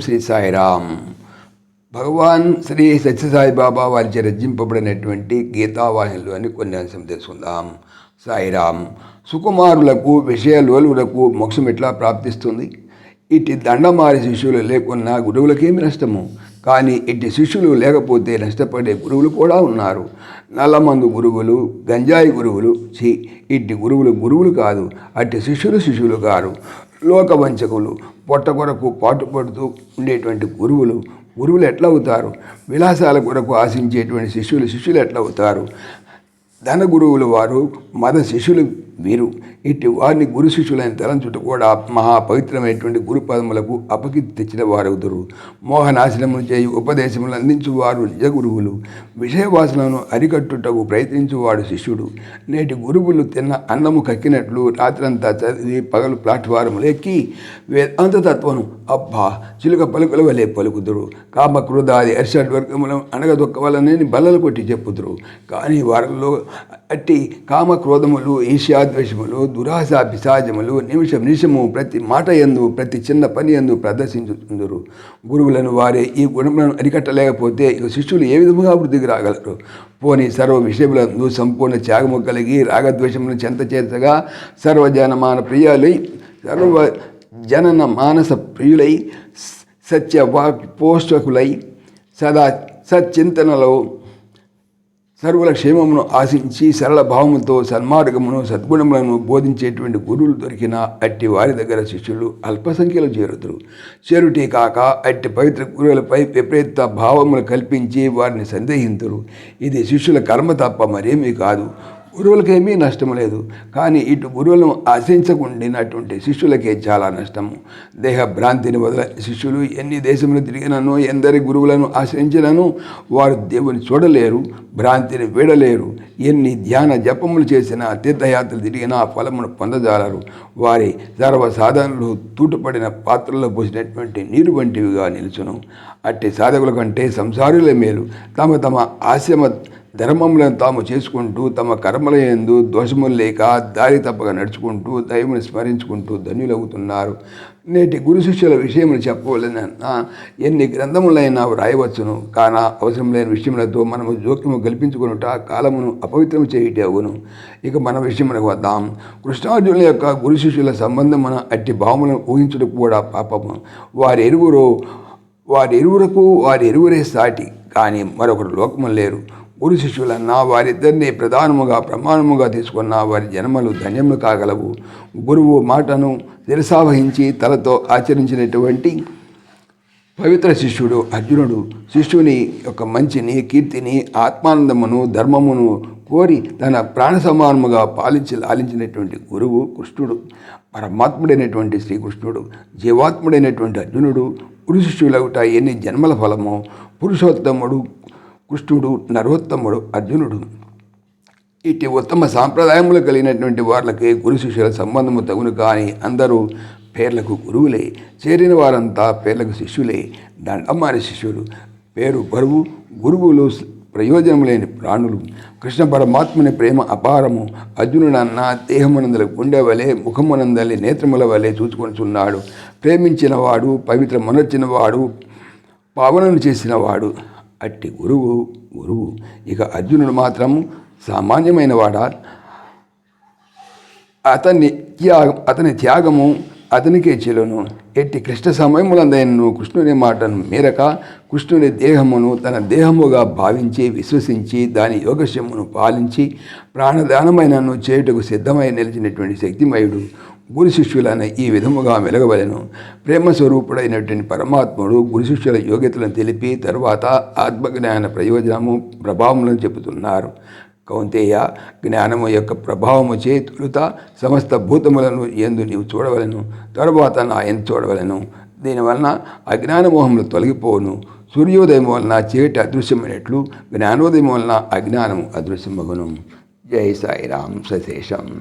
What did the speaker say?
శ్రీ సాయిరామ్. భగవాన్ శ్రీ సత్యసాయి బాబా వారిచే రచింపబడినటువంటి గీతావాహినిలోని కొన్ని అంశం తెలుసుకుందాం. సాయిరామ్ సుకుమారులకు విషయలోలులకు మోక్షం ఎట్లా ప్రాప్తిస్తుంది? ఇటు దండమారి శిష్యులు లేకున్నా గురువులకేమి నష్టము? కానీ ఇటు శిష్యులు లేకపోతే నష్టపడే గురువులు కూడా ఉన్నారు. నల్లమందు గురువులు గంజాయి గురువులు చి ఇట్టి గురువులు గురువులు కాదు అట్టి శిష్యులు శిష్యులు కారు. లోకవంచకులు పొట్ట కొరకు పాటుపడుతూ ఉండేటువంటి గురువులు గురువులు ఎట్లా అవుతారు విలాసాల కొరకు ఆశించేటువంటి శిష్యులు శిష్యులు ఎట్లా అవుతారు ధన గురువులు వారు మత శిష్యులు వీరు. ఇట్టి వారిని గురు శిష్యులైన తలంచుట కూడా మహా పవిత్రమైనటువంటి అపకీర్తి తెచ్చిన వారవుదురు. మోహనాశనములు చేయి ఉపదేశములు అందించువారు నిజ గురువులు. విషయవాసనను అరికట్టుటకు ప్రయత్నించువాడు శిష్యుడు. నేటి గురువులు తిన్న అన్నము కక్కినట్లు రాత్రంతా చదివి పగలు ప్లాట్ఫారములు ఎక్కి వేదాంత తత్వను అబ్బా చిలుక పలుకుల వలె పలుకుదురు. కామక్రోధాది అర్షడ్ అరిషడ్ వర్గములను అనగదొక్కవలనని బల్లలు కొట్టి చెప్పుదురు. కానీ వారిలో అట్టి కామ క్రోధములు ఈర్ష్యాద్వేషములు దురాశ పిశాజములు నిమిషం నిమిషము ప్రతి మాట ఎందు ప్రతి చిన్న పని ఎందు ప్రదర్శించుతుందరు గురువులను వారే ఈ గుణములను అరికట్టలేకపోతే ఇక శిష్యులు ఏ విధముగా అభివృద్ధికి రాగలరు? పోని సర్వ విషయములందు సంపూర్ణ త్యాగము కలిగి రాగద్వేషములను చెంత చేతగా సర్వజనమాన ప్రియాలై సర్వ జనన మానస ప్రియులై సత్య పోషకులై సదా సచ్చింతనలో సర్వుల క్షేమమును ఆశించి సరళ భావముతో సన్మార్గమును సద్గుణములను బోధించేటువంటి గురువులు దొరికిన అట్టి వారి దగ్గర శిష్యులు అల్ప సంఖ్యలో చేరుతురు చేరుటే కాక అట్టి పవిత్ర గురువులపై విపరీత భావములు కల్పించి వారిని సందేహింతురు ఇది శిష్యుల కర్మ తప్ప మరేమీ కాదు. గురువులకేమీ నష్టం లేదు. కానీ ఇటు గురువులను ఆశించకుండినటువంటి శిష్యులకే చాలా నష్టము. దేహ భ్రాంతిని వదల శిష్యులు ఎన్ని దేశములు తిరిగినను ఎందరి గురువులను ఆశ్రయించినను వారు దేవుని చూడలేరు భ్రాంతిని వీడలేరు. ఎన్ని ధ్యాన జపములు చేసినా తీర్థయాత్రలు తిరిగినా ఫలమును పొందజాలరు. వారి సర్వసాధనలు తూటుపడిన పాత్రల్లో పోసినటువంటి నీరు వంటివిగా నిలుచును. అట్టి సాధకుల కంటే సంసారులే మేలు. తమ తమ ఆశ్రమ ధర్మములను తాము చేసుకుంటూ తమ కర్మల ఎందు దోషములు లేక దారి తప్పక నడుచుకుంటూ దైవమును స్మరించుకుంటూ ధన్యులవుతున్నారు. నేటి గురు శిష్యుల విషయములు చెప్పవలన ఎన్ని గ్రంథములైనా వ్రాయవచ్చును. కాన అవసరం లేని విషయములతో మనము జోక్యము కల్పించుకునుట కాలమును అపవిత్రం చేయుట అవును. ఇక మన విషయములకు వద్దాం. కృష్ణార్జునుల యొక్క గురు శిష్యుల సంబంధమున అట్టి భావములను ఊహించడం కూడా పాపము. వారి ఎరువురు వారి ఎరువురకు వారి ఎరువురే సాటి. కానీ మరొకరు లోకము లేరు. గురు శిష్యులన్నా వారిద్దరిని ప్రధానముగా ప్రమాణముగా తీసుకున్న వారి జన్మలు ధన్యములు కాగలవు. గురువు మాటను శిరసావహించి తలతో ఆచరించినటువంటి పవిత్ర శిష్యుడు అర్జునుడు శిష్యుని యొక్క మంచిని కీర్తిని ఆత్మానందమును ధర్మమును కోరి తన ప్రాణ సమానముగా పాలించి లాలించినటువంటి గురువు కృష్ణుడు పరమాత్ముడైనటువంటి శ్రీకృష్ణుడు జీవాత్ముడైనటువంటి అర్జునుడు గురు శిష్యులవుట ఎన్ని జన్మల ఫలమో పురుషోత్తముడు కృష్ణుడు నరోత్తముడు అర్జునుడు. ఇటు ఉత్తమ సాంప్రదాయములు కలిగినటువంటి వాళ్ళకి గురు శిష్యుల సంబంధము తగును కానీ అందరూ పేర్లకు గురువులే. చేరిన వారంతా పేర్లకు శిష్యులే. దండమారి శిష్యులు పేరు బరువు గురువులు ప్రయోజనం లేని ప్రాణులు. కృష్ణ పరమాత్మని ప్రేమ అపారము. అర్జునుడన్న దేహమునందల గుండె వలె ముఖమునందలి నేత్రముల వలె చూచుకొనిచున్నాడు. ప్రేమించినవాడు పవిత్ర మనొచ్చిన పావనను చేసినవాడు. అట్టి గురువు గురువు. ఇక అర్జునుడు మాత్రం సామాన్యమైన వాడా? అతన్ని త్యాగం అతని త్యాగము అతనికే చెలును. ఎట్టి క్లిష్ట సమయములందైనను కృష్ణుని మాటను మేరక కృష్ణుని దేహమును తన దేహముగా భావించి విశ్వసించి దాని యోగశమును పాలించి ప్రాణదానమైనను చేయుటకు సిద్ధమై నిలిచినటువంటి శక్తిమయుడు. గురు శిష్యులనే ఈ విధముగా మెలగవలను ప్రేమ స్వరూపుడైనటువంటి పరమాత్ముడు గురు శిష్యుల యోగ్యతలను తెలిపి తరువాత ఆత్మజ్ఞాన ప్రయోజనము ప్రభావములను చెబుతున్నారు. కౌంతేయ జ్ఞానము యొక్క ప్రభావము చే తొలుత సమస్త భూతములను ఎందు నీవు చూడవలను. తరువాత నా ఎందు చూడవలను. దీనివలన అజ్ఞానమోహములు తొలగిపోను సూర్యోదయం వలన చీకటి అదృశ్యమైనట్లు జ్ఞానోదయం వలన అజ్ఞానము అదృశ్యమగును. జై సాయిరాం సశేషం.